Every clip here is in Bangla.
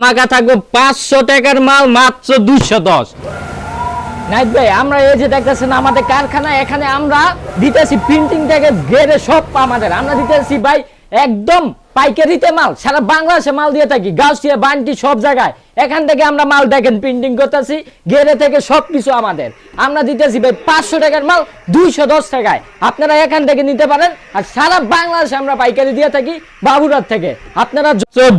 আমাকে থাকবে পাঁচশো টাকার মাল, মাত্র দুইশো দশ। নাইট ভাই, আমরা এই যে দেখতেছেন আমাদের কারখানা, এখানে আমরা দিতেছি প্রিন্টিং থেকে গ্রেডে সব আমাদের। আমরা দিতেছি ভাই একদম পাইকারিতে মাল, সারা বাংলাদেশে মাল দিয়ে থাকি গাছ দিয়ে বান্টি, সব জায়গায়। এখান থেকে আমরা মাল দেখেন প্রিন্টিং করতেছি গেড়ে থেকে সব কিছু আমাদের। আমরা দিতেছি ভাই পাঁচশো টাকার মাল দুইশো দশ টাকায়। আপনারা এখান থেকে নিতে পারেন আর সারা বাংলাদেশে আমরা পাইকারি দিয়ে থাকি বাবুরার থেকে। আপনারা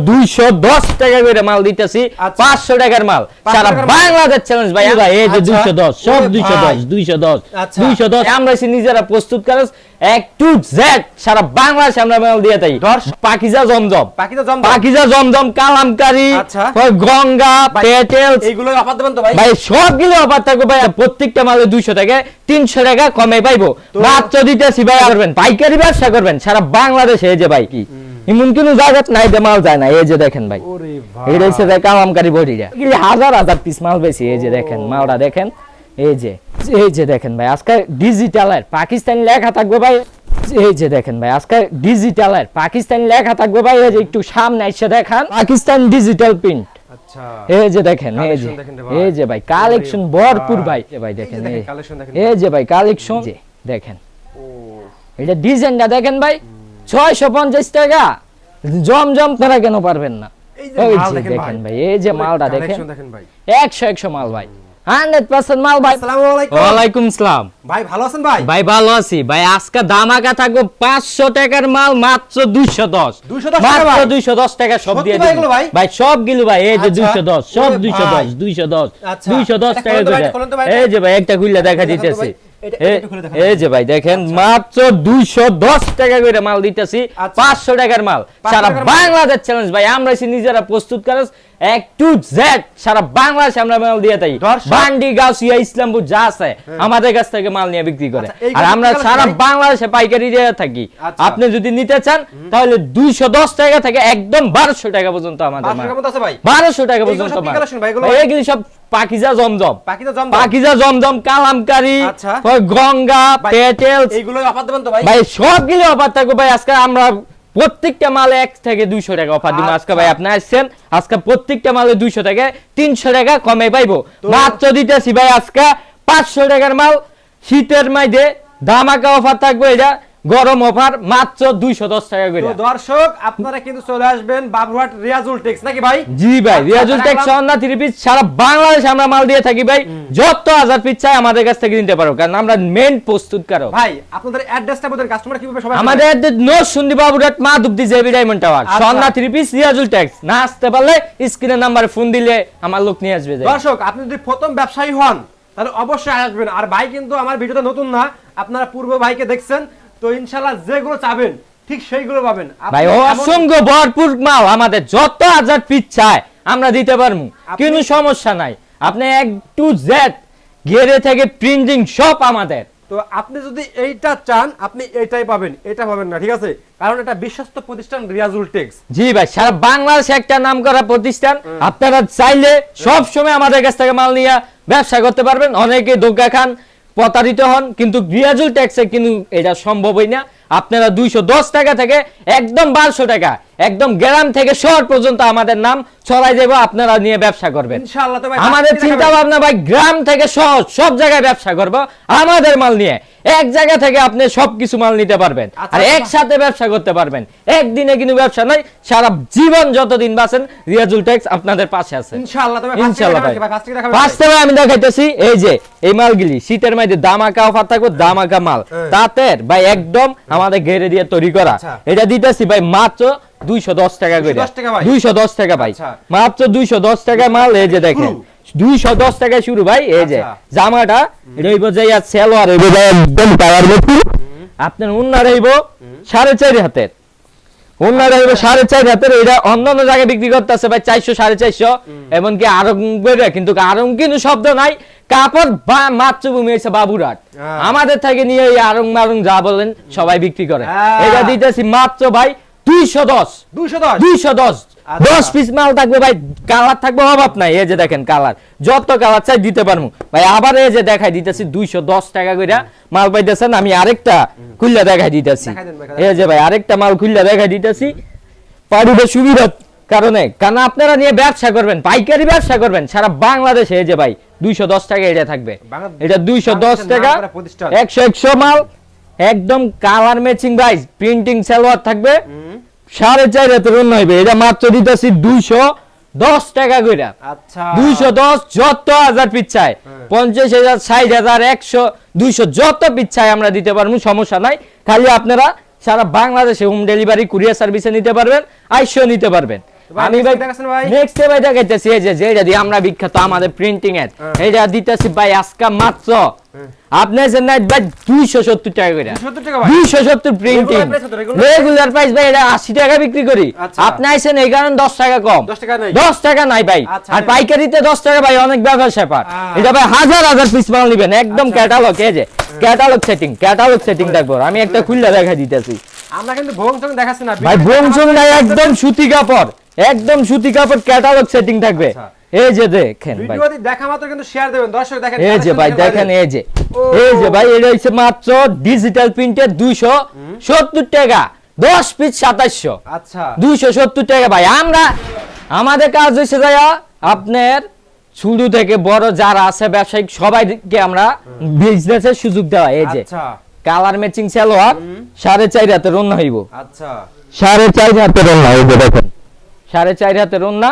দুইশো দশ টাকা করে মাল দিতেছি আচ্ছা। পাঁচশো টাকার মাল। সারা বাংলাদেশ চ্যালেঞ্জ ভাই। ভাই এই যে আচ্ছা। দুইশো দশ সব দুইশো দশ দুইশো দশ আচ্ছা। দুইশো দশ। আমরা নিজেরা প্রস্তুত করে এক টু জেড সারা বাংলাদেশে আমরা মাল দিয়ে থাকি। দশ- পাকিজা জমজম। পাকিজা জমজম। কালামকারি আচ্ছা। ভাই, পেটেল এইগুলো অফার দেবেন তো ভাই? ভাই সবগুলো অফার থাকবে ভাই প্রত্যেকটা মালে দুইশো টাকা তিনশো টাকা কমে পাইবো। মাত্র দিতেছি ভাই করবেন। পাইকারি ব্যবসা করবেন সারা বাংলাদেশে এই যে ভাই কি। এমন কোন জায়গা নাই যে মাল যায় না এই যে দেখেন ভাই। এগুলি হাজার হাজার পিস মাল বেশি এই যে দেখেন মালটা দেখেন। এই যে এই যে দেখেন ভাই আজকে ডিজিটালের পাকিস্তানি লেখা থাকবে ভাই। এই যে দেখেন ভাই আজকে ডিজিটালের পাকিস্তানি লেখা থাকবে ভাই এই যে একটু সামনে এসে দেখান। পাকিস্তান ডিজিটাল প্রিন্ট এই যে দেখেন এই যে। দেখেন ভাই। এই যে ভাই কালেকশন ভরপুর ভাই। ভাই দেখেন দেখেন, এই- collection দেখেন এই যে ভাই কালেকশন দেখেন। এটা ডিজাইনটা দেখেন ভাই ছয়শো পঞ্চাশ টাকা। জমজম তারা কেন পারবেন না? এই যে দেখেন ভাই। এই যে মালটা দেখেন। একশো একশো মাল ভাই। হান্ড্রেড পার্সেন্ট মাল ভাই। আসসালামু আলাইকুম। ওয়ালাইকুম সালাম। ভাই ভালো আছেন ভাই? ভাই ভালো আছি। ভাই আজকে দামাকা থাকব পাঁচশো টাকার মাল মাত্র দুইশো দশ। 210 মাত্র ভাই? দুইশো দশ টাকা সব দিয়ে ভাই ভাই? ভাই সব গিলু ভাই। এই যে আচ্ছা। দুইশো দশ সব ওরে দুইশো ভাই। দশ দুইশো দশ। আচ্ছা। দুইশো দশ এটা টাকা এই যে ভাই একটা খুললে দেখা দিতেছি ভাই, এটা- এ- এটা খুলে দেখান। এই যে ভাই দেখেন মাত্র দুইশো দশ টাকা করে মাল দিতেছি আচ্ছা। পাঁচশো টাকার মাল। সারা বাংলাদেশ চ্যালেঞ্জ ভাই আমরা নিজেরা প্রস্তুত করে এক টু জেড সারা বাংলাদেশে আমরা মাল দিয়ে থাকি। বান্ডি গাউসিয়া ইসলামপুর যা আছে আমাদের কাছ থেকে মাল নিয়ে বিক্রি করে। আচ্ছা, আর আমরা সারা বাংলাদেশে পাইকারি দিয়ে থাকি। আচ্ছা। আপনি যদি নিতে চান তাহলে দুইশো দশ টাকা থেকে একদম বারোশো টাকা পর্যন্ত আমাদের 500 টাকার মতো আছে ভাই। বারোশো টাকা পর্যন্ত মাল। এগুলি সব পাকিজা জমজম। পাকিজা জমজম? কালামকারি আচ্ছা। গঙ্গা পেটেল এইগুলো অফার দেবেন তো ভাই? ভাই সবগুলো অফার থাকবে ভাই। আজকে আমরা প্রত্যেকটা মালে এক থেকে দুইশো টাকা অফার দিব। আজকে ভাই আচ্ছা। আপনি আসছেন আজকে প্রত্যেকটা মালে দুইশো টাকা তিনশো টাকা কমে পাইবো। মাত্র দিতেছি ভাই আজকে পাঁচশো টাকার মাল। শীতের মাইদে ধামাকা অফার থাকবে এটা। গরম অফার মাত্র দুইশো দশ টাকা করে। দর্শক আপনারা কিন্তু চলে আসবেন বাবুহাট রিয়াজুল টেক্স নাকি ভাই? জি ভাই আচ্ছা, রিয়াজুল টেক্স অন্না থ্রি পিস সারা বাংলাদেশে আমরা মাল দিয়ে থাকি ভাই। যত হাজার পিস চাই আমাদের কাছ থেকে নিতে পারো কারণ আমরা মেন প্রস্তুত কারও ভাই আপনাদের অ্যাড্রেসটা বলেন কাস্টমার কীভাবে সবাই আমাদের অ্যাড্রেস নো সুন্দি বাবুরাট মা দুবদি জেবি ডায়মন্ড টাওয়ার আচ্ছা। সন্না থ্রি পিস রিয়াজুল ট্যাক্স না আসতে পারলে স্ক্রিনের নাম্বারে ফোন দিলে আমার লোক নিয়ে আসবে। দর্শক আপনি যদি প্রথম ব্যবসায়ী হন তাহলে অবশ্যই আসবেন। আর ভাই কিন্তু আমার ভিডিওতে নতুন না আপনারা পূর্ব ভাইকে দেখছেন তো ইনশাল্লাহ যেগুলো চাবেন ঠিক সেইগুলো পাবেন। ভাই অসংখ্য ভরপুর মাল আমাদের যত হাজার পিস চায় আমরা দিতে পারব কোনো সমস্যা নাই। আপনি এক টু জেড গেরে থেকে প্রিন্টিং সব আমাদের। তো আপনি যদি এইটা চান আপনি এইটাই পাবেন এটা পাবেন না ঠিক আছে? কারণ এটা বিশ্বস্ত প্রতিষ্ঠান রিয়াজুল টেক্স। জি ভাই সারা বাংলাদেশে একটা নাম করা প্রতিষ্ঠান আপনারা চাইলে সব সময় আমাদের কাছ থেকে মাল নিয়ে ব্যবসা করতে পারবেন। অনেকে ধোকা খান প্রতারিত হন কিন্তু গ্রিয়াজুল ট্যাক্সে কিন্তু এটা সম্ভবই না। আপনারা দুইশো দশ টাকা থেকে একদম বারোশো টাকা একদম গ্রাম থেকে শহর পর্যন্ত আমাদের নাম ছড়াই দেব আপনারা নিয়ে ব্যবসা করবেন। আমাদের চিন্তা ভাবনা ভাই গ্রাম থেকে শহর সব জায়গায় ব্যবসা করব আমাদের মাল নিয়ে। এক জায়গা থেকে আপনি সবকিছু মাল নিতে পারবেন। আচ্ছা, আর আচ্ছা। একসাথে ব্যবসা করতে পারবেন। একদিনে কিন্তু ব্যবসা নয় সারা জীবন যতদিন বাঁচেন রিয়াজুল ট্যাক্স আপনাদের পাশে আছে ইনশাআল্লাহ তবে ইনশাআল্লাহ ভাই। ফার্স্ট বাস্তবে আমি দেখাইতেছি এই যে এই মালগুলি শীতের মধ্যে দামাকা অফার থাকবে দামাকা মাল। তাতের ভাই একদম আমাদের ঘেরে দিয়ে তৈরি করা। আচ্ছা। এটা দিতেছি ভাই মাত্র দুইশো দশ টাকা করে। 210 দুইশো দশ টাকা ভাই। মাত্র দুইশো দশ টাকা মাল এই যে দেখেন। দুইশো দশ শুরু ভাই এই যে আচ্ছা। জামাটা রইব যে সেলোয়ার রইব একদম টায়ার মতো আপনার উন্না রইব সাড়ে চারি হাতের। উন্না রইব সাড়ে চারি হাতের এটা অন্য অন্য জায়গায় বিক্রি করতেছে ভাই চারশো সাড়ে চারশো। এমনকি আরং কিন্তু আরং কিন্তু শব্দ নাই কাপড় বা মাতৃভূমি হয়েছে বাবুরাট। আমাদের থেকে নিয়ে এই আরং মারং যা বলেন সবাই বিক্রি করে। হ্যাঁ। এটা দিতেছি মাত্র ভাই দুইশো দশ। 210 দুইশো দশ? আচ্ছা। দশ। পিস মাল থাকবে ভাই কালার থাকবে অভাব নাই। এই যে দেখেন কালার যত কালার চাই দিতে পারব। ভাই আবার এই যে দেখাই দিতেছি দুইশো দশ টাকা করে মাল পাইতেছেন আমি আরেকটা খুললা দেখাই দিতেছি। এই যে ভাই আরেকটা মাল খুললা দেখাই দিতেছি। পারিবে সুবিধা কারণে। কারণ আপনারা নিয়ে ব্যবসা করবেন পাইকারি ব্যবসা করবেন সারা বাংলাদেশে এই যে ভাই দুইশো দশ টাকা এটা থাকবে। এটা দুইশো দশ টাকা। একশো একশো মাল একদম কালার ম্যাচিং ভাই প্রিন্টিং সালোয়ার থাকবে। সাড়ে চার হাতের অন্য হইবে। এটা মাত্র দিতেছি দুইশো দশ টাকা করে আচ্ছা। দুইশো দশ যত হাজার পিচ্ছায় হ্যাঁ। পঞ্চাশ হাজার ষাট হাজার একশো দুইশো যত পিচ্ছায় আমরা দিতে পারব সমস্যা নাই। খালি আপনারা সারা বাংলাদেশে হোম ডেলিভারি কুরিয়ার সার্ভিসে নিতে পারবেন আইসিও নিতে পারবেন। আমি ভাই? নেক্সট ভাই। দেখাইতেছি এই যে যেটা দিয়ে আমরা বিখ্যাত আমাদের প্রিন্টিং এর। হ্যাঁ। এইটা দিতেছি ভাই আজকা মাত্র। আপনি যে নাই ভাই দুইশো সত্তর টাকা করে। 270 দুইশো সত্তর প্রিন্টিং? রেগুলার প্রাইস ভাই এটা আশি টাকা বিক্রি করি। আচ্ছা। আপনি এই কারণে দশ টাকা কম। 10 টাকা নাই। দশ টাকা নাই ভাই। আচ্ছা, আর পাইকারিতে দশ টাকা ভাই অনেক ব্যবসা স্যাপার আহ। এটা ভাই হাজার হাজার পিস মাল নিবেন একদম আচ্ছা। ক্যাটালগ এই যে ক্যাটালগ সেটিং ক্যাটালগ সেটিং দেখব। আমি একটা খুললে দেখা দিতেছি। আমরা কিন্তু ভোং চং দেখাচ্ছি না। ভাই বংশন নাই একদম সুতি কাপড়। একদম সুতি কাপড় ক্যাটালগ সেটিং থাকবে। আচ্ছা। এই যে দেখেন ভাই। ভিডিওতে দেখা মাত্র কিন্তু শেয়ার দেবেন। দর্শক দেখেন এই যে ভাই দেখেন এই যে। এই যে ভাই এটা হচ্ছে মাত্র ডিজিটাল প্রিন্টের দুইশো সত্তর টাকা। দশ পিস সাতাশশো আচ্ছা। দুইশো সত্তর টাকা ভাই। আমরা আমাদের কাজ হচ্ছে যাইয়া আপনার শুরু থেকে বড় যারা আছে ব্যবসায়িক সবাইকে আমরা বিজনেসের সুযোগ দেওয়া। এই যে আচ্ছা। কালার ম্যাচিং সালোয়ার সাড়ে চার হাতের অন্য হইব। আচ্ছা। সাড়ে চার হাতের অন্য এই দেখেন। সাড়ে চার হাতের অন্য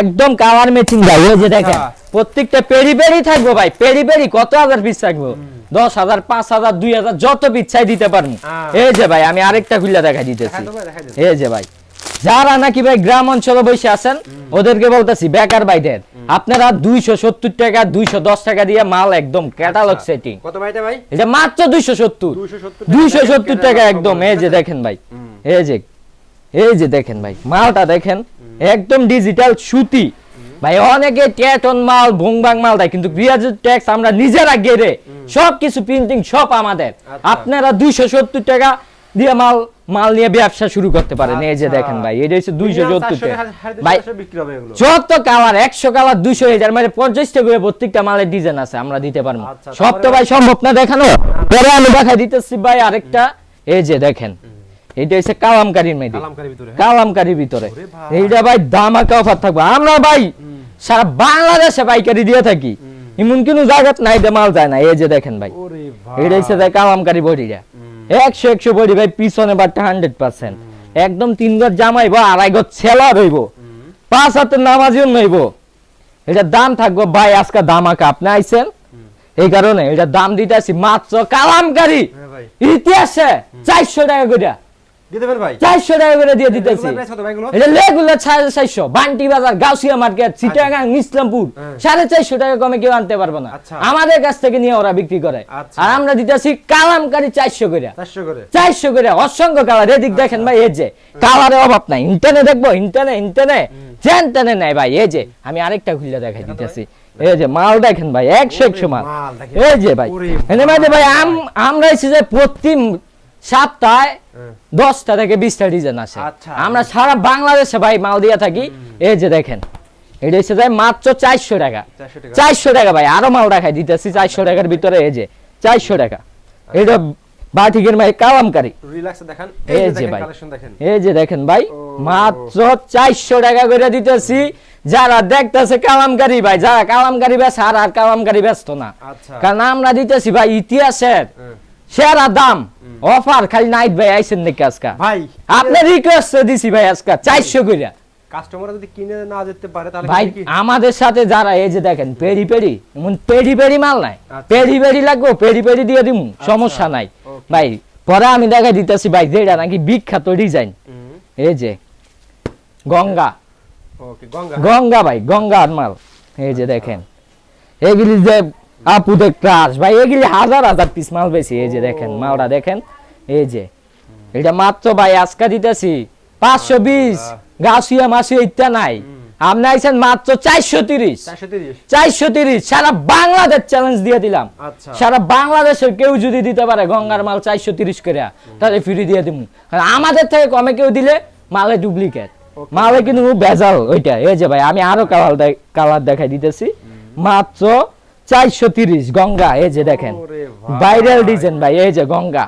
একদম কালার ম্যাচিং ভাই এই যে দেখেন। আচ্ছা। প্রত্যেকটা পেরি পেরি থাকব ভাই পেরি পেরি কত হাজার পিস থাকব? দশ হাজার পাঁচ হাজার দুই হাজার যত পিস চাই দিতে পারব এই যে ভাই আমি আরেকটা খুলে দেখা দিতেছি। এই যে ভাই যারা নাকি ভাই গ্রাম অঞ্চলে বসে আছেন ওদেরকে বলতেছি বেকার ভাইদের আপনারা দুইশো সত্তর টাকা দুইশো দশ টাকা দিয়ে মাল একদম ক্যাটালগ আচ্ছা। সেটিং এটা মাত্র দুইশো সত্তর। দুইশো সত্তর টাকা একদম এই যে দেখেন। দেখেন ভাই। এই যে এই যে দেখেন ভাই মালটা দেখেন একদম ডিজিটাল সুতি। ভাই অনেকে ট্যাটন মাল ভুংবাং মাল দেয় কিন্তু ক্রিয়াজুর ট্যাক্স আমরা নিজেরা গেরে সব কিছু প্রিন্টিং সব আমাদের। আচ্ছা। আপনারা দুইশো সত্তর টাকা দিয়ে মাল মাল নিয়ে ব্যবসা শুরু করতে পারেন। এই যে আচ্ছা। দেখেন ভাই এটা হচ্ছে দুইশো সত্তর ভাই যত কালার একশো কালার দুইশো হাজার মানে পঞ্চাশটা করে প্রত্যেকটা মালের ডিজাইন আছে আমরা দিতে পারব। আচ্ছা, সব তো ভাই সম্ভব না দেখানো? পরে আমি দেখা দিতেছি ভাই আরেকটা। এই যে দেখেন এটা হচ্ছে কালামকারীর মেয়েদি কালামকারীর ভিতরে হ্যাঁ? এইটা ভাই দামাকা অফার থাকবে। আমরা ভাই সারা বাংলাদেশে পাইকারি দিয়ে থাকি। এমন কোনো জায়গাত নাই যে মাল যায় না। এই যে দেখেন ভাই। ওরে ভাই। এটা হচ্ছে ভাই কালামকারী বডিটা। একশো একশো বডি ভাই পিছনে বারটা হান্ড্রেড পার্সেন্ট একদম তিন গজ জামাইব আড়াই গজ ছেলা রইব। পাঁচ হাতের নামাজিও নইব। এটার দাম থাকব ভাই আজকে দামাকা আপনি আইছেন? এই কারণে এটার দাম দিতে আসি মাত্র কালামকারী। হ্যাঁ ইতিহাসে চারশো টাকা করে চারশো টাকা করে দিয়ে দিতেছি। Regular price কত ভাই এগুলো? এটা লেগুলার সাড়ে চারশো। বান্টি বাজার গাউসিয়া মার্কেট চিটাগাং ইসলামপুর। হ্যাঁ। সাড়ে চারশো টাকা কমে কেউ আনতে পারব না। আচ্ছা। আমাদের কাছ থেকে নিয়ে ওরা বিক্রি করে। আচ্ছা। আর আমরা দিতেছি কালামকারী চারশো করে। চারশো করে। অসংখ্য কালার এদিক দেখেন ভাই এই যে কালারের অভাব নাই। ইন্টারনে দেখব ইন্টারনে ইন্টারনে। চেন টেনে নাই ভাই এই যে আমি আরেকটা খুলে দেখাই দিতেছি। এই যে মাল দেখেন ভাই একশো একশো মাল। এই যে ভাই ভাই আম- আমরা এসে যে প্রতি সপ্তাহে হ্যাঁ। দশটা থেকে বিশটা ডিজাইন আসে আচ্ছা। আমরা সারা বাংলাদেশে ভাই মাল দিয়ে থাকি। এই যে দেখেন এটা যায় মাত্র চারশো টাকা। চারশো টাকা। ভাই আরও মাল দেখাই দিতেছি চারশো টাকার ভিতরে এই যে চারশো টাকা। এটা বাটিকের ভাই কালামকারী। দেখান এই যে ভাই। এই যে দেখেন ভাই মাত্র চারশো টাকা করে দিতেছি। যারা দেখতেছে কালামকারী ভাই যারা কালামকারী ব্যস্ত আর আর কালামকারী ব্যস্ত না। আচ্ছা। কারণ আমরা দিতেছি ভাই ইতিহাসের হ্যাঁ। সেরা দাম। অফার খালি নাইট ভাই আইসেন নাকি আজকে? ভাই আপনার রিকোয়েস্ট দিছি ভাই আজকে চারশো কইরা। কাস্টমার যদি কিনে না যেতে পারে তাহলে ভাই আমাদের সাথে যারা এই যে দেখেন পেরি পেরি এমন পেরি পেরি মাল নাই। আচ্ছা। পেরি পেরি লাগবো পেরি পেরি দিয়ে দিমু সমস্যা নাই। ভাই পরে আমি দেখাই দিতেছি ভাই যেটা নাকি বিখ্যাত ডিজাইন এই যে গঙ্গা। ওকে গঙ্গা। গঙ্গা ভাই গঙ্গার মাল। এই যে দেখেন। এগুলি যে আপুদের ক্রাশ ভাই এগুলি হাজার হাজার পিস মাল বেশি এই যে দেখেন মালটা দেখেন এই যে এটা মাত্র ভাই আজকা দিতেছি পাঁচশো বিশ গাছিয়া মাসিয়া ইত্যা নাই। আপনি আইছেন মাত্র চারশো তিরিশ। চারশো তিরিশ। সারা বাংলাদেশ চ্যালেঞ্জ দিয়ে দিলাম। আচ্ছা। সারা বাংলাদেশের কেউ যদি দিতে পারে গঙ্গার মাল চারশো তিরিশ করে তাহলে ফ্রি দিয়ে দিব আমাদের থেকে কমে কেউ দিলে মালে ডুপ্লিকেট মালে কিন্তু ভেজাল ওইটা। এই যে ভাই আমি আরও কালার কালার দেখাই দিতেছি। মাত্র চারশো তিরিশ গঙ্গা এই যে দেখেন। ভাইরাল ডিজাইন ভাই এই যে গঙ্গা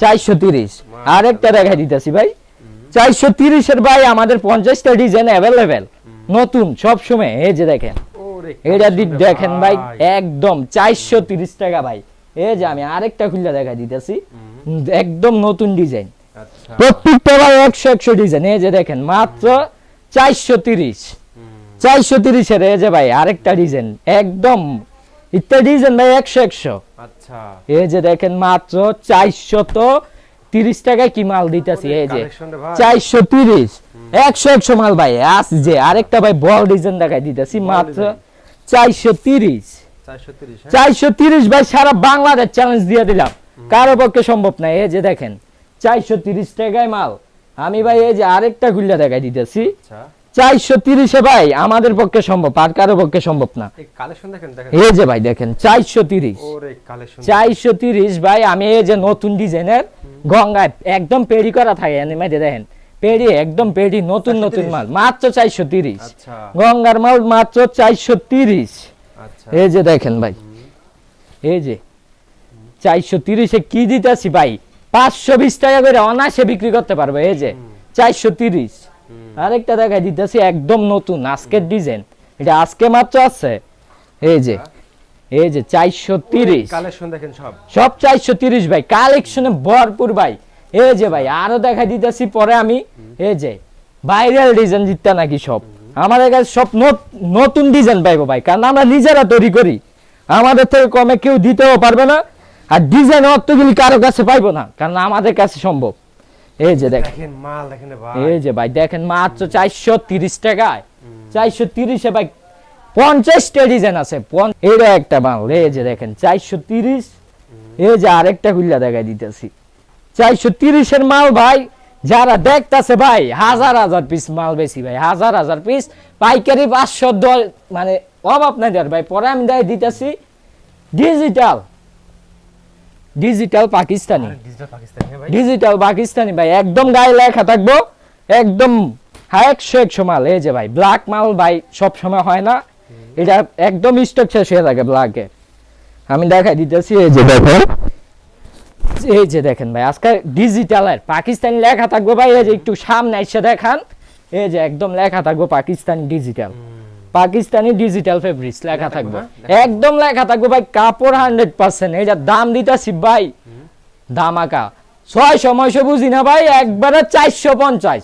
চারশো তিরিশ। আরেকটা দেখাই দিতেছি ভাই। চারশো তিরিশের ভাই আমাদের পঞ্চাশটা ডিজাইন অ্যাভেলেবেল নতুন সব সময় এই যে দেখেন। এটা দেখেন ভাই একদম চারশো তিরিশ টাকা ভাই। এই যে আমি আরেকটা খুললে দেখা দিতেছি। একদম নতুন ডিজাইন আচ্ছা। প্রত্যেকটা ভাই একশো একশো ডিজাইন এই যে দেখেন মাত্র চারশো তিরিশ। চারশো তিরিশের এই যে ভাই আরেকটা ডিজাইন একদম ইত্যাদি ডিজাইন ভাই একশো। একশো আচ্ছা। এই যে দেখেন মাত্র তিরিশ টাকায় কি মাল দিতেছি এই যে চারশো তিরিশ। একশো একশো মাল ভাই আস যে আরেকটা ভাই ডিজাইন দেখাই দিতেছি মাত্র চারশো তিরিশ। 430 হ্যাঁ। চারশো তিরিশ ভাই সারা বাংলাদেশ চ্যালেঞ্জ দিয়ে দিলাম। কারও পক্ষে সম্ভব না এই যে দেখেন চারশো তিরিশ টাকায় মাল। আমি ভাই এই যে আরেকটা খুললে দেখাই দিতেছি। আচ্ছা। চারশো তিরিশে ভাই আমাদের পক্ষে সম্ভব আর কারও পক্ষে সম্ভব না। এই যে ভাই দেখেন চারশো তিরিশ। চারশো তিরিশ ভাই আমি এই যে নতুন ডিজাইনের গঙ্গায় একদম পেড়ি করা থাকে দেখেন। পেড়ি একদম পেড়ি নতুন নতুন মাল মাত্র চারশো তিরিশ। আচ্ছা। গঙ্গার মাল মাত্র চারশো তিরিশ। আচ্ছা। এই যে দেখেন ভাই এই যে চারশো তিরিশে কি দিতেছি ভাই? পাঁচশো বিশ টাকা করে অনায়াসে বিক্রি করতে পারবে এই যে চারশো তিরিশ। আরেকটা দেখাই দিতেছি একদম নতুন আজকের ডিজাইন এটা আজকে মাত্র আছে। এই যে এই যে চারশো তিরিশ। কালেকশন দেখেন সব। সব চারশো তিরিশ ভাই কালেকশনে ভরপুর ভাই। এই যে ভাই আরও দেখা দিতেছি পরে আমি। এই যে ভাইরাল ডিজাইন জিততে নাকি সব। আমাদের কাছে সব নত- নতুন ডিজাইন পাইবো ভাই কারণ আমরা নিজেরা তৈরি করি। আমাদের থেকে কমে কেউ দিতেও পারবে না। আর ডিজাইন অতগুলি কারও কাছে পাইবো না কারণ আমাদের কাছে সম্ভব। এই যে দেখেন মাল দেখেন ভাই। এই যে ভাই দেখেন মাত্র চারশো তিরিশ টাকায়। চারশো তিরিশে ভাই পঞ্চাশটা ডিজাইন আছে। এটা একটা মাল এই যে দেখেন চারশো তিরিশ। এই যে আরেকটা খুললা দেখা দিতেছি। চারশো তিরিশের মাল ভাই যারা দেখতাছে ভাই হাজার হাজার পিস মাল বেশি ভাই হাজার হাজার পিস পাইকারি পাঁচশো দল মানে অভাব নাই দেওয়ার ভাই পরে আমি দেয় দিতেছি। Digital digital Pakistani digital Pakistani ভাই। একদম গায়ে লেখা থাকব। একদম একশো একশো মাল এই যে ভাই ব্ল্যাক মাল ভাই সব সময় হয় না। এটা একদম স্টক শেষ হয়ে থাকে ব্ল্যাকে আমি দেখাই দিতেছি এই যে দেখেন। এই যে দেখেন ভাই আজকে ডিজিটালের পাকিস্তানি লেখা থাকব ভাই এই যে একটু সামনে এসে দেখান। এই যে একদম লেখা থাকব Pakistani digital Pakistani digital fabrics লেখা থাকবে। একদম লেখা থাকবে ভাই কাপড় হান্ড্রেড পার্সেন্ট এইটার দাম দিতেছি ভাই। দামাকা ছয় সময়শো বুঝি না ভাই একবারে চারশো পঞ্চাশ।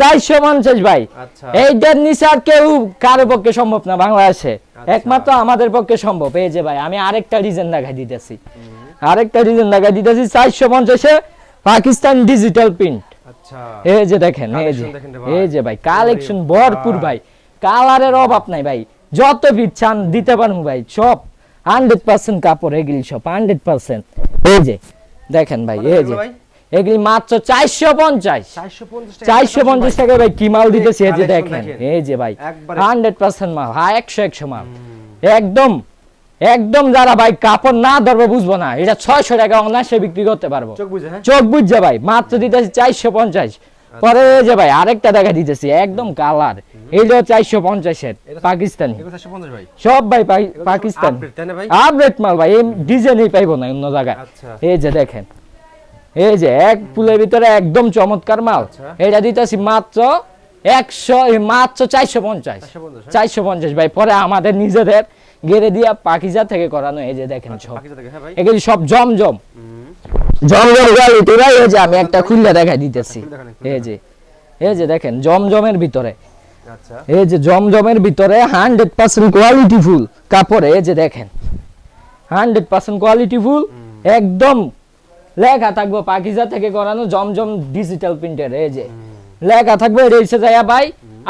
চারশো পঞ্চাশ। ভাই। আচ্ছা। এইটার নিচে আর কেউ কারও পক্ষে সম্ভব না বাংলাদেশে। আচ্ছা। একমাত্র আমাদের পক্ষে সম্ভব। এই যে ভাই আমি আরেকটা ডিজাইন দেখাই দিতেছি। আরেকটা ডিজাইন দেখাই দিতেছি চারশো পঞ্চাশে পাকিস্তান ডিজিটাল প্রিন্ট আচ্ছা। এই যে দেখেন এই যে। এই যে ভাই কালেকশন ভরপুর ভাই। কালারের অভাব নাই ভাই। যত পিস চান দিতে পারব ভাই সব। হান্ড্রেড পার্সেন্ট কাপড় এগুলি সব হান্ড্রেড পার্সেন্ট এই যে দেখেন ভাই এই যে। এগুলি মাত্র চারশো পঞ্চাশ। চারশো পঞ্চাশ টাকা ভাই কি মাল দিতেছি? এই যে দেখেন। এই যে ভাই হান্ড্রেড পার্সেন্ট মাল। হ্যাঁ একশো একশো মাল। একদম একদম যারা ভাই কাপড় না ধরবে বুঝব না। এটা ছয়শো টাকা অনায়াসে বিক্রি করতে পারব। চোখ বুঝে হ্যাঁ? চোখ বুঝছে ভাই মাত্র দিতেছি চারশো পঞ্চাশ। পরে যে ভাই আরেকটা দেখা দিতেছি একদম কালার এইটা চারশো পঞ্চাশের পাকিস্তানি। এগুলো 450 ভাই। সব ভাই সব পাকিস্তানি। আপডেট মাল ভাই এই ডিজাইনই পাইবো না অন্য জায়গায়। আচ্ছা। এই যে দেখেন এই যে এক ফুলের ভিতরে একদম চমৎকার মাল। আচ্ছা। এটা দিতেছি মাত্র একশো মাত্র চারশো পঞ্চাশ। 450 হ্যাঁ? চারশো পঞ্চাশ ভাই পরে আমাদের নিজেদের গেড়ে দিয়া পাকিজা থেকে করানো এই যে দেখেন সব। বাকি থেকে হ্যাঁ এগুলি সব জমজম। জমজম কোয়ালিটি ভাই এই যে আমি একটা খুললে দেখাই দিতেছি। এই যে এই যে দেখেন জমজমের ভিতরে। আচ্ছা। এই যে জমজমের ভিতরে হান্ড্রেড পার্সেন্ট কোয়ালিটি ফুল। কাপড়ে এই যে দেখেন হান্ড্রেড পার্সেন্ট কোয়ালিটি ফুল। একদম লেখা থাকব পাকিজা থেকে করানো জমজম ডিজিটাল প্রিন্টের এই যে। লেখা থাকবে এসে যায় ভাই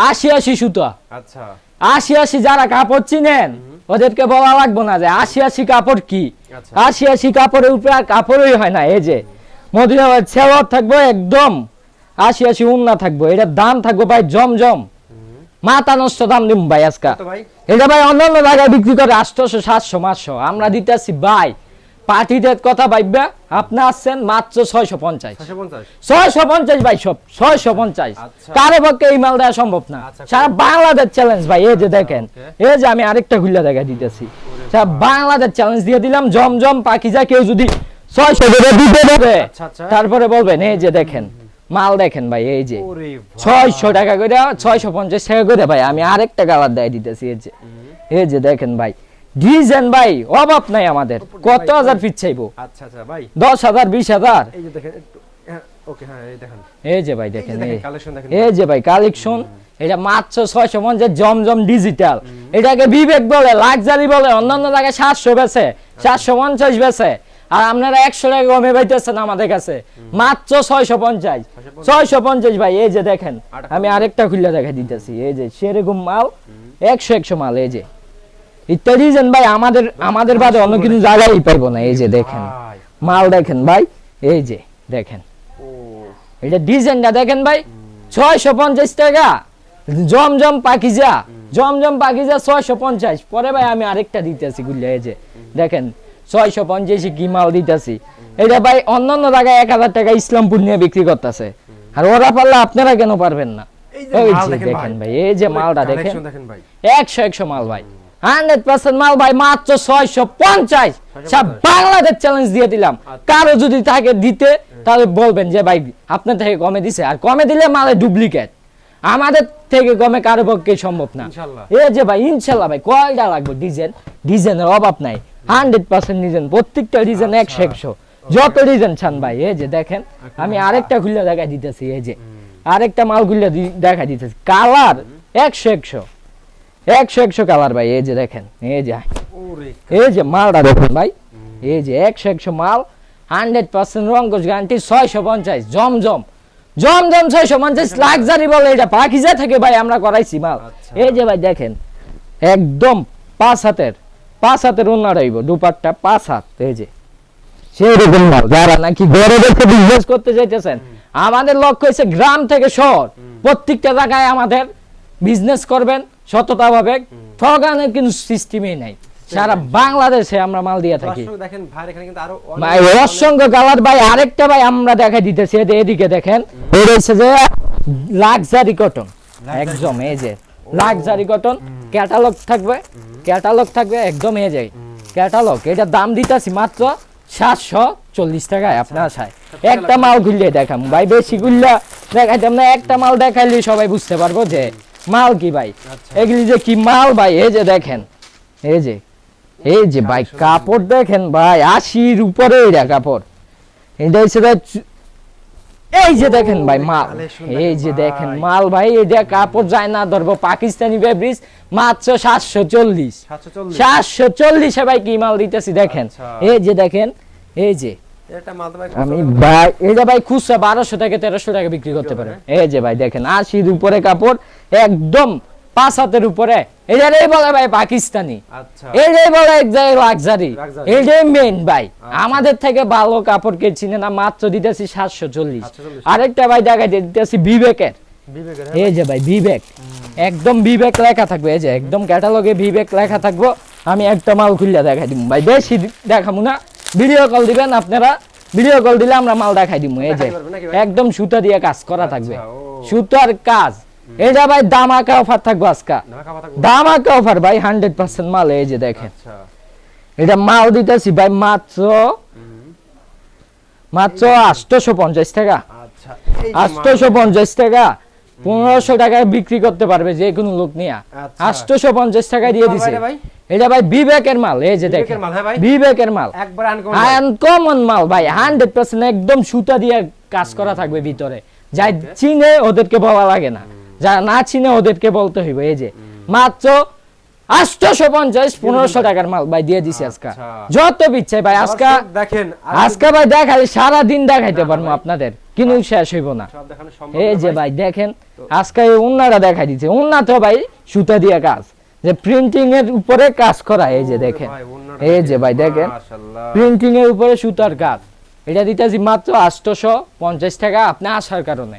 আশি আশি সুতা। আচ্ছা। আশি আশি যারা কাপড় চিনেন ওদেরকে বলা লাগবো না যে আশি আশি কাপড় কি? আচ্ছা। আশি আশি কাপড়ের উপরে আর কাপড়ই হয় না এই যে। মদিনাবাদ সেওয়ার থাকব একদম। আশি আশি উন্না থাকব এটা দাম থাকব ভাই জমজম। মাথা নষ্ট দাম দিব ভাই আজকা। এটা ভাই? অন্যান্য জায়গায় বিক্রি করে আটশোশো সাতশো মাসশো আমরা দিতেছি ভাই। পার্টিদের কথা ভাববা আপনি আসছেন মাত্র ছয়শো পঞ্চাশ। 450 ছয়শো পঞ্চাশ ভাই সব ছয়শো পঞ্চাশ। আচ্ছা। কারও পক্ষে এই মাল দেওয়া সম্ভব না। আচ্ছা, সারা বাংলাদেশ চ্যালেঞ্জ ভাই এই যে দেখেন। এই যে আমি আরেকটা খুললে দেখা দিতেছি। সারা বাংলাদেশ চ্যালেঞ্জ দিয়ে দিলাম জমজম পাখিজা কেউ যদি ছয়শো দিতে আচ্ছা, আচ্ছা। তারপরে বলবেন এই যে দেখেন মাল দেখেন ভাই এই যে। ছয়শো টাকা করে ছয়শো পঞ্চাশ টাকা করে ভাই আমি আরেকটা কালার দেয় দিতেছি এই যে। এই যে দেখেন ভাই ডিজাইন ভাই অভাব নাই আমাদের। কত হাজার পিস চাইব? আচ্ছা আচ্ছা ভাই। দশ হাজার বিশ হাজার। এই যে দেখেন হ্যাঁ, ওকে হ্যাঁ এই দেখেন। এই যে ভাই দেখেন এই- কালেকশন দেখেন। এই যে ভাই কালেকশন এটা মাত্র ছয়শো পঞ্চাশ জমজম ডিজিটাল এটাকে বিবেক বলে লাক্সারি বলে অন্যান্য জায়গায় সাতশো বেছে সাতশো পঞ্চাশ বেছে আর আপনারা একশো টাকা কমে পাইতেছেন আমাদের কাছে। মাত্র ছয়শো পঞ্চাশ। ছয়শো পঞ্চাশ। ভাই এই যে দেখেন আমি আরেকটা খুলে দেখা দিতেছি এই যে সেরকম মাল একশো একশো মাল এই যে। ইত্যাদি ভাই আমাদের আমাদের বাদে অন্য কিছু জায়গায় পাইবো না এই যে দেখেন। মাল দেখেন ভাই এই যে দেখেন। এটা ডিজাইনটা দেখেন ভাই ছয়শো পঞ্চাশ টাকা। জমজম পাকিজা জমজম পাকিজা ছয়শো পঞ্চাশ। পরে ভাই আমি আরেকটা দিতেছি গুলিয়া এই যে দেখেন ছয়শো পঞ্চাশে কি মাল দিতেছি। এটা ভাই অন্যান্য জায়গায় এক হাজার টাকা ইসলামপুর নিয়ে বিক্রি করতেছে। আর ওরা পারলে আপনারা কেন পারবেন না? ওই যে দেখেন ভাই। এই যে মালটা দেখেন। একশো একশো মাল ভাই। হান্ড্রেড পার্সেন্ট মাল ভাই মাত্র ছয়শো পঞ্চাশ। সব বাংলাদেশ চ্যালেঞ্জ দিয়ে দিলাম। আচ্ছা। কারও যদি থাকে দিতে তাহলে বলবেন যে ভাই আপনার থেকে কমে দিছে। আর কমে দিলে মালে ডুপ্লিকেট আমাদের থেকে কমে কারও পক্ষে সম্ভব না। এই যে ভাই ইনশাল্লাহ ভাই কয়টা লাগবে? ডিজাইন? ডিজাইনের অভাব নাই। হান্ড্রেড পার্সেন্ট ডিজাইন প্রত্যেকটা ডিজাইন একশো একশো। যত ডিজাইন চান ভাই এই যে দেখেন আমি আরেকটা খুলে দেখা দিতেছি এই যে। আরেকটা মাল খুলে দেখা দিতেছি। কালার একশো একশো। একশো একশো কালার ভাই এই যে দেখেন এই যে এই যে মালটা দেখুন। ভাই এই যে একশো একশো মাল হান্ড্রেড পার্সেন্ট রঙ্গজ গ্যারান্টি ছয়শো পঞ্চাশ জমজম। জমজম ছয়শো পঞ্চাশ লাক্সারি বলে এটা পাখিজা থেকে ভাই আমরা করাইছি মাল। আচ্ছা। এই যে ভাই দেখেন একদম পাঁচ হাতের পাঁচ হাতের অন্য রইব দুপাটটা পাঁচ হাত এই যে। সেই রকম মাল যারা নাকি ঘরে দেখে বিজনেস করতে চাইতেছেন আমাদের লক্ষ্য হচ্ছে গ্রাম থেকে শহর। প্রত্যেকটা জায়গায় আমাদের বিজনেস করবেন সততা ভাবে ঠগানের কিন্তু সিস্টেমই নাই। সারা বাংলাদেশে আমরা মাল দিয়ে থাকি। অসংখ্য ভাই আরেকটা ভাই আমরা দেখাই দিতেছি এদিকে দেখেন। রয়েছে যে লাক্সারি কটন একদম এই যে লাক্সারি কটন ক্যাটালগ থাকবে ক্যাটালগ থাকবে একদম এই যে ক্যাটালগ এটার দাম দিতেছি মাত্র সাতশো চল্লিশ টাকায় আপনার আশায় একটা মাল ঘুরলে দেখাম। ভাই বেশি ঘুরলে দেখাইতাম না একটা মাল দেখাইলে সবাই বুঝতে পারব যে মাল কি ভাই? আচ্ছা। এগুলি যে কি মাল ভাই? এই যে দেখেন এই যে এই যে ভাই কাপড় দেখেন ভাই আশির উপরে এটা কাপড়। এটা হচ্ছে এই যে দেখেন ভাই মাল। এই যে দেখেন মাল ভাই যে কাপড় যায় না ধরবো পাকিস্তানি ফেব্রিক্স মাত্র সাতশো চল্লিশ। সাতশো চল্লিশে। ভাই কি মাল দিতেছি দেখেন। আচ্ছা। এই যে দেখেন এই যে। এটা ভাই আমি ভাই এটা ভাই খুচরা বারোশো থেকে তেরোশো টাকা বিক্রি করতে পারে। এই যে ভাই দেখেন আশির উপরে কাপড় একদম পাঁচ হাতের উপরে। এটারই বলে ভাই পাকিস্তানি। আচ্ছা। এইটাই বলে এক জায়গায় লাক্সারি Luxury। এইটাই মেন ভাই। আমাদের থেকে ভালো কাপড় কে চিনে না মাত্র দিতেছি সাতশো চল্লিশ। আরেকটা ভাই দিতেছি বিবেকের। বিবেকের এই যে ভাই বিবেক। একদম বিবেক লেখা থাকবে। এই যে একদম ক্যাটালগে বিবেক লেখা থাকব। আমি একটা মাল খুললে দেখাই দিব ভাই বেশি দেখাবো না। ভিডিও কল দিবেন আপনারা। ভিডিও কল দিলে আমরা মাল দেখাই দিব এই যে? একদম সুতা দিয়ে কাজ করা থাকবে। ও। সুতার কাজ। এটা ভাই দামাকা অফার থাকব আজকা। দামাকা অফার ভাই হান্ড্রেড পার্সেন্ট মাল এই যে দেখেন। আচ্ছা। এটা মাল দিতেছি ভাই মাত্র মাত্র আটশোশো পঞ্চাশ টাকা। আচ্ছা। আটশোশো পঞ্চাশ টাকা পনেরোশো টাকায় বিক্রি করতে পারবে যে কোনো লোক নিয়ে। আচ্ছা। আটশোশো পঞ্চাশ টাকায় দিয়ে দিছে? এটা ভাই? বিবেকের মাল এই যে দেখেন। হ্যাঁ বিবেকের মাল। আনকমন মাল। ভাই হান্ড্রেড পার্সেন্ট একদম সুতা দিয়ে কাজ করা থাকবে ভিতরে। যাই চিনে ওদেরকে বলা লাগে না। যারা না চিনে ওদেরকে বলতে হইব এই যে। মাত্র পঞ্চাশ পনেরোশো টাকার মাল ভাই দিয়ে দিছি আজকে। আচ্ছা। যত বিচ্ছে ভাই আজকে দেখেন আজকে ভাই সারা দিন দেখাইতে পারব আপনাদের। কিন্তু শেষ হইব না। এই যে ভাই। দেখেন আজকে এই দেখাই দিচ্ছে উন্না তো ভাই সুতা দিয়ে কাজ। যে প্রিন্টিং এর উপরে কাজ করা এই যে দেখেন। এই যে ভাই দেখেন। প্রিন্টিং এর উপরে সুতার কাজ। এটা দিতেছি মাত্র আটশোশো পঞ্চাশ টাকা আপনি আসার কারণে।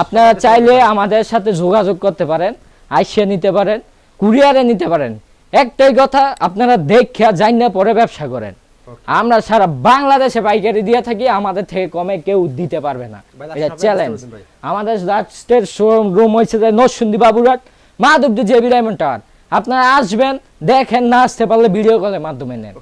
আপনারা চাইলে আমাদের সাথে যোগাযোগ করতে পারেন আইসিয়া নিতে পারেন কুরিয়ারে নিতে পারেন। একটাই কথা আপনারা দেখা জান না পরে ব্যবসা করেন। আমরা সারা বাংলাদেশে পাইকারি দিয়ে থাকি আমাদের থেকে কমে কেউ দিতে পারবে না। এটা চ্যালেঞ্জ আমাদের লাস্টের শোরুম হয়েছে যে Narsingdi Baburhat Madhabdi JB diamond tower. আপনারা আসবেন দেখেন না আসতে পারলে ভিডিও কলের মাধ্যমে নেন।